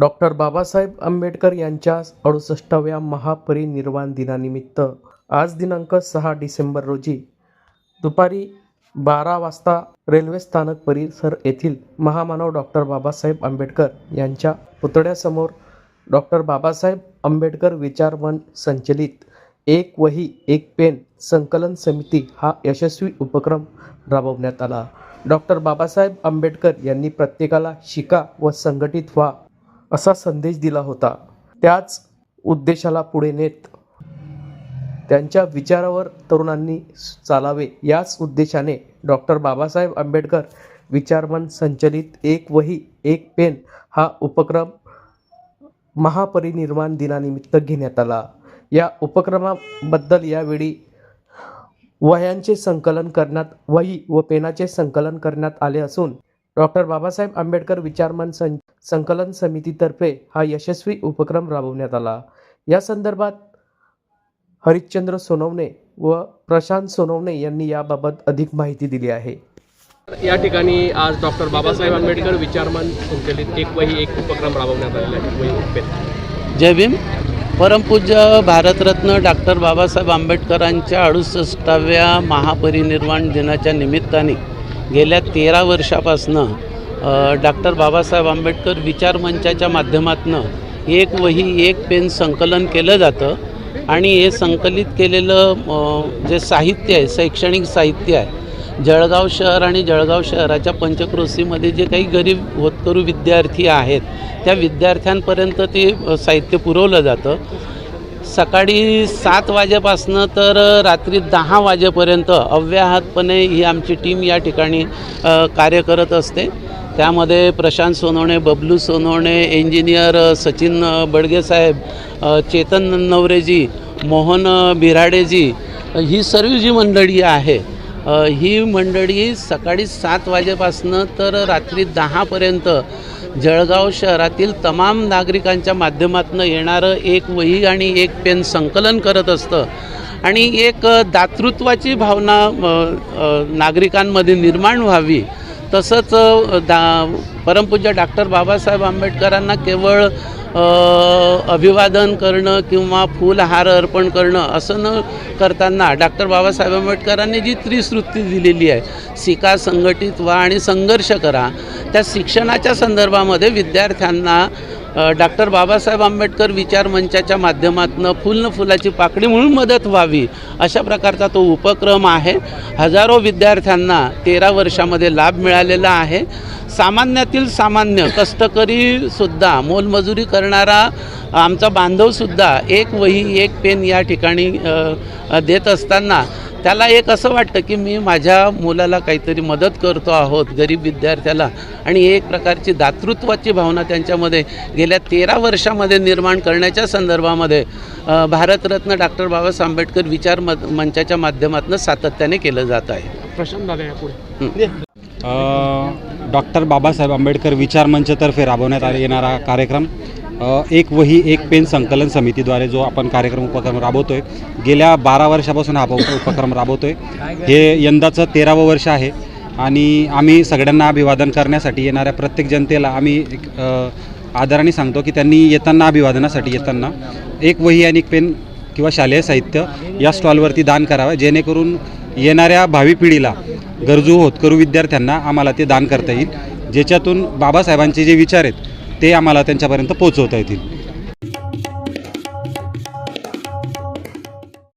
Doctor Babasaheb Ambedkar यांच्या अडुसष्टाव्या महापरिनिर्वाण दिनानिमित्त आज दिनांक सहा डिसेंबर रोजी दुपारी बारा वाजता रेल्वे स्थानक परिसर येथील महामानव डॉक्टर बाबासाहेब आंबेडकर यांच्या पुतळ्यासमोर डॉक्टर बाबासाहेब आंबेडकर विचारवन संचलित एक वही एक पेन संकलन समिती हा यशस्वी उपक्रम राबवण्यात आला. डॉक्टर बाबासाहेब आंबेडकर यांनी प्रत्येकाला शिका व संघटित व्हा. असा संदेश दिला होता. त्याच उद्देशाला पुढे नेत त्यांच्या विचारावर तरुणांनी चालावे. याच उद्देशाने डॉक्टर बाबासाहेब आंबेडकर विचारमन संचलित एक वही एक पेन हा उपक्रम महापरिनिर्वाण दिनानिमित्त घेण्यात आला. या उपक्रमाबद्दल यावेळी वह्यांचे संकलन करण्यात वही व पेनाचे संकलन करण्यात आले असून डॉक्टर बाबासाहेब आंबेडकर विचारमन सं संकलन समितीतर्फे हा यशस्वी उपक्रम राबवण्यात आला. या संदर्भात हरिश्चंद्र सोनवणे व प्रशांत सोनवणे यांनी याबाबत अधिक माहिती दिली आहे. या ठिकाणी आज डॉक्टर बाबासाहेब आंबेडकर विचारमन संचलित एक वही एक उपक्रम राबवण्यात आलेला जय भीम. परमपूज्य भारतरत्न डॉक्टर बाबासाहेब आंबेडकरांच्या अडुसष्टाव्या महापरिनिर्वाण दिनाच्या निमित्ताने गेल्या तेरा वर्षापासनं डॉक्टर बाबासाहेब आंबेडकर विचार मंचाच्या माध्यमातून एक वही एक पेन संकलन केलं जातं. आणि हे संकलित केलेलं जे साहित्य आहे शैक्षणिक साहित्य आहे जळगाव शहर आणि जळगाव शहराच्या पंचक्रोशीमध्ये जे काही गरीब होतकरू विद्यार्थी आहेत त्या विद्यार्थ्यांपर्यंत ते साहित्य पुरवलं जातं. सकाळी सात वाजेपासनं तर रात्री दहा वाजेपर्यंत अव्याहतपणे ही आमची टीम या ठिकाणी कार्य करत असते. त्यामध्ये प्रशांत सोनवणे बबलू सोनवणे इंजिनियर सचिन बडगेसाहेब चेतन नवरेजी मोहन बिराडेजी ही सर्व जी मंडळी आहे ही मंडळी सकाळी सात वाजेपासनं तर रात्री दहापर्यंत जळगाव शहरातील तमाम नागरिकांच्या माध्यमातून येणारं एक वही आणि एक पेन संकलन करत असतं. आणि एक दातृत्वाची भावना नागरिकांमध्ये निर्माण व्हावी तसंच दा परमपूज्य डॉक्टर बाबासाहेब आंबेडकरांना केवळ अभिवादन करणं किंवा फुलहार अर्पण करणं असं न करताना डॉक्टर बाबासाहेब आंबेडकरांनी जी त्रिसृत्ती दिलेली आहे शिका संघटित व्हा आणि संघर्ष करा त्या शिक्षणाच्या संदर्भामध्ये विद्यार्थ्यांना डॉक्टर बाबासाहेब आंबेडकर विचार मंचाच्या माध्यमातून फुल फुलाची पाकळी म्हणून मदत व्हावी अशा प्रकारचा तो उपक्रम आहे. हजारो विद्यार्थ्यांना तेरा वर्षामध्ये लाभ मिळालेला आहे. सामान्यातील सामान्य कष्टकरीसुद्धा मोलमजुरी करणारा आमचा बांधवसुद्धा एक वही एक पेन या ठिकाणी देत असताना त्याला एक असं वाटतं की मी माझ्या मुलाला काहीतरी मदत करतो आहोत गरीब विद्यार्थ्याला. आणि एक प्रकारची दातृत्वाची भावना त्यांच्यामध्ये गेल्या तेरा वर्षामध्ये निर्माण करण्याच्या संदर्भामध्ये भारतरत्न डॉक्टर बाबासाहेब आंबेडकर विचार मंचाच्या माध्यमातून सातत्याने केलं जात आहे. प्रशांत डॉक्टर बाबासाहेब आंबेडकर विचार मंचतर्फे राबवण्यात आले येणारा कार्यक्रम. एक वही एक पेन संकलन समितीद्वारे जो आपण कार्यक्रम उपक्रम राबवतो आहे गेल्या बारा वर्षापासून हा उपक्रम राबवतो आहे हे यंदाचं तेरावं वर्ष आहे आणि आम्ही सगळ्यांना अभिवादन करण्यासाठी येणाऱ्या प्रत्येक जनतेला आम्ही एक, आदराने सांगतो की त्यांनी येताना अभिवादनासाठी येताना एक वही आणि एक पेन किंवा शालेय साहित्य या स्टॉलवरती दान करावं जेणेकरून येणाऱ्या भावी पिढीला गरजू होतकरू विद्यार्थ्यांना आम्हाला ते दान करता येईल. ज्याच्यातून बाबासाहेबांचे जे विचार आहेत ते आम्हाला त्यांच्यापर्यंत पोहोचवता येतील.